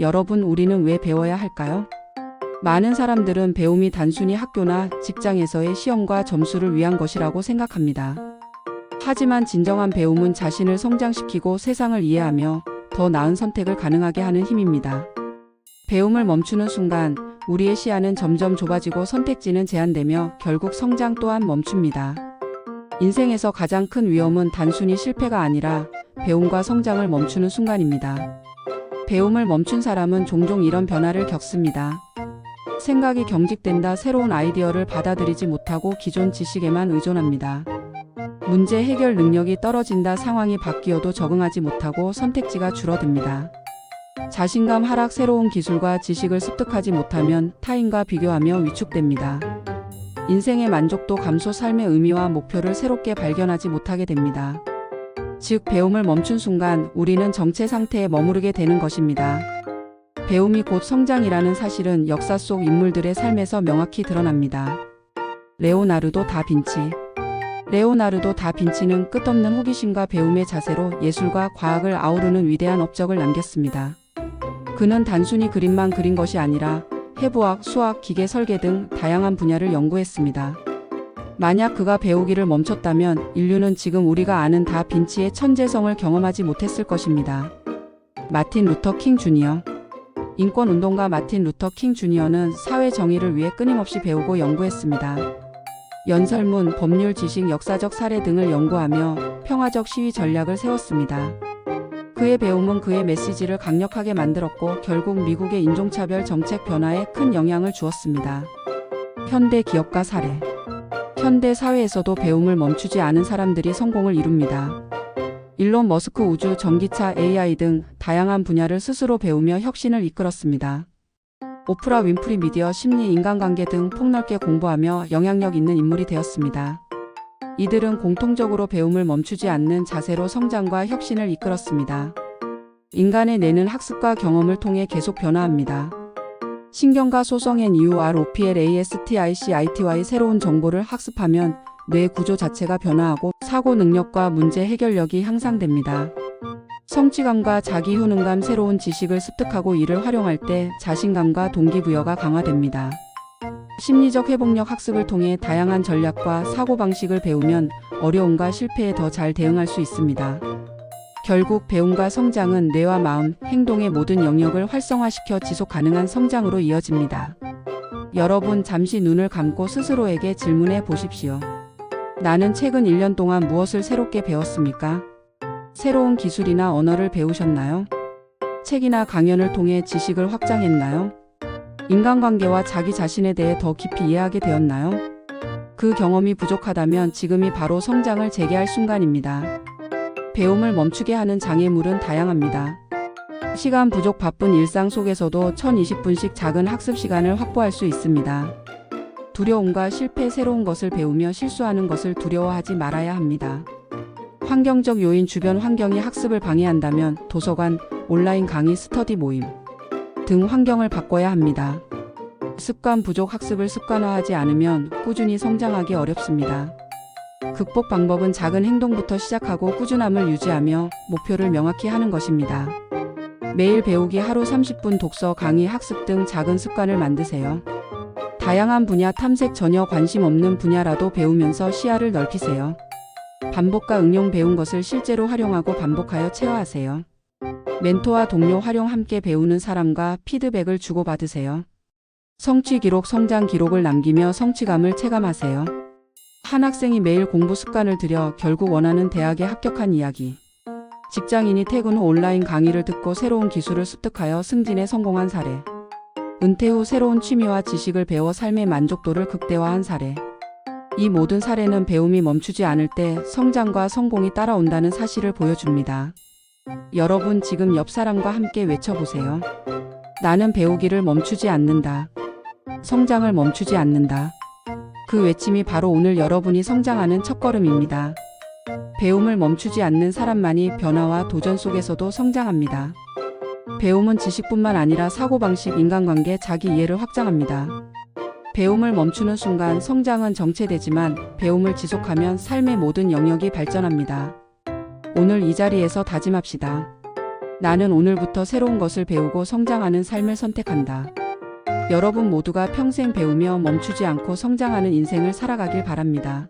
여러분, 우리는 왜 배워야 할까요? 많은 사람들은 배움이 단순히 학교나 직장에서의 시험과 점수를 위한 것이라고 생각합니다. 하지만 진정한 배움은 자신을 성장시키고 세상을 이해하며 더 나은 선택을 가능하게 하는 힘입니다. 배움을 멈추는 순간 우리의 시야는 점점 좁아지고 선택지는 제한되며 결국 성장 또한 멈춥니다. 인생에서 가장 큰 위험은 단순히 실패가 아니라 배움과 성장을 멈추는 순간입니다. 배움을 멈춘 사람은 종종 이런 변화를 겪습니다. 생각이 경직된다 새로운 아이디어를 받아들이지 못하고 기존 지식에만 의존합니다. 문제 해결 능력이 떨어진다 상황이 바뀌어도 적응하지 못하고 선택지가 줄어듭니다. 자신감 하락 새로운 기술과 지식을 습득하지 못하면 타인과 비교하며 위축됩니다. 인생의 만족도 감소 삶의 의미와 목표를 새롭게 발견하지 못하게 됩니다. 즉, 배움을 멈춘 순간 우리는 정체 상태에 머무르게 되는 것입니다. 배움이 곧 성장이라는 사실은 역사 속 인물들의 삶에서 명확히 드러납니다. 레오나르도 다빈치 레오나르도 다빈치는 끝없는 호기심과 배움의 자세로 예술과 과학을 아우르는 위대한 업적을 남겼습니다. 그는 단순히 그림만 그린 것이 아니라 해부학, 수학, 기계 설계 등 다양한 분야를 연구했습니다. 만약 그가 배우기를 멈췄다면 인류는 지금 우리가 아는 다 빈치의 천재성을 경험하지 못했을 것입니다. 마틴 루터 킹 주니어 인권 운동가 마틴 루터 킹 주니어는 사회 정의를 위해 끊임없이 배우고 연구했습니다. 연설문, 법률 지식, 역사적 사례 등을 연구하며 평화적 시위 전략을 세웠습니다. 그의 배움은 그의 메시지를 강력하게 만들었고 결국 미국의 인종차별 정책 변화에 큰 영향을 주었습니다. 현대 기업가 사례 현대 사회에서도 배움을 멈추지 않은 사람들이 성공을 이룹니다. 일론 머스크 우주, 전기차, AI 등 다양한 분야를 스스로 배우며 혁신을 이끌었습니다. 오프라 윈프리 미디어, 심리, 인간관계 등 폭넓게 공부하며 영향력 있는 인물이 되었습니다. 이들은 공통적으로 배움을 멈추지 않는 자세로 성장과 혁신을 이끌었습니다. 인간의 뇌는 학습과 경험을 통해 계속 변화합니다. 신경과 소성엔 UROPLASTICITY 새로운 정보를 학습하면 뇌 구조 자체가 변화하고 사고 능력과 문제 해결력이 향상됩니다. 성취감과 자기 효능감 새로운 지식을 습득하고 이를 활용할 때 자신감과 동기부여가 강화됩니다. 심리적 회복력 학습을 통해 다양한 전략과 사고방식을 배우면 어려움과 실패에 더 잘 대응할 수 있습니다. 결국 배움과 성장은 뇌와 마음, 행동의 모든 영역을 활성화시켜 지속 가능한 성장으로 이어집니다. 여러분 잠시 눈을 감고 스스로에게 질문해 보십시오. 나는 최근 1년 동안 무엇을 새롭게 배웠습니까? 새로운 기술이나 언어를 배우셨나요? 책이나 강연을 통해 지식을 확장했나요? 인간관계와 자기 자신에 대해 더 깊이 이해하게 되었나요? 그 경험이 부족하다면 지금이 바로 성장을 재개할 순간입니다. 배움을 멈추게 하는 장애물은 다양합니다. 시간 부족 바쁜 일상 속에서도 1020분씩 작은 학습 시간을 확보할 수 있습니다. 두려움과 실패 새로운 것을 배우며 실수하는 것을 두려워하지 말아야 합니다. 환경적 요인 주변 환경이 학습을 방해한다면 도서관, 온라인 강의 스터디 모임 등 환경을 바꿔야 합니다. 습관 부족 학습을 습관화하지 않으면 꾸준히 성장하기 어렵습니다. 극복 방법은 작은 행동부터 시작하고 꾸준함을 유지하며 목표를 명확히 하는 것입니다. 매일 배우기 하루 30분 독서 강의 학습 등 작은 습관을 만드세요. 다양한 분야 탐색 전혀 관심 없는 분야라도 배우면서 시야를 넓히세요. 반복과 응용 배운 것을 실제로 활용하고 반복하여 체화하세요. 멘토와 동료 활용 함께 배우는 사람과 피드백을 주고받으세요. 성취 기록, 성장 기록을 남기며 성취감을 체감하세요. 한 학생이 매일 공부 습관을 들여 결국 원하는 대학에 합격한 이야기. 직장인이 퇴근 후 온라인 강의를 듣고 새로운 기술을 습득하여 승진에 성공한 사례. 은퇴 후 새로운 취미와 지식을 배워 삶의 만족도를 극대화한 사례. 이 모든 사례는 배움이 멈추지 않을 때 성장과 성공이 따라온다는 사실을 보여줍니다. 여러분 지금 옆 사람과 함께 외쳐보세요. 나는 배우기를 멈추지 않는다. 성장을 멈추지 않는다. 그 외침이 바로 오늘 여러분이 성장하는 첫걸음입니다. 배움을 멈추지 않는 사람만이 변화와 도전 속에서도 성장합니다. 배움은 지식뿐만 아니라 사고방식, 인간관계, 자기 이해를 확장합니다. 배움을 멈추는 순간 성장은 정체되지만 배움을 지속하면 삶의 모든 영역이 발전합니다. 오늘 이 자리에서 다짐합시다. 나는 오늘부터 새로운 것을 배우고 성장하는 삶을 선택한다. 여러분 모두가 평생 배우며 멈추지 않고 성장하는 인생을 살아가길 바랍니다.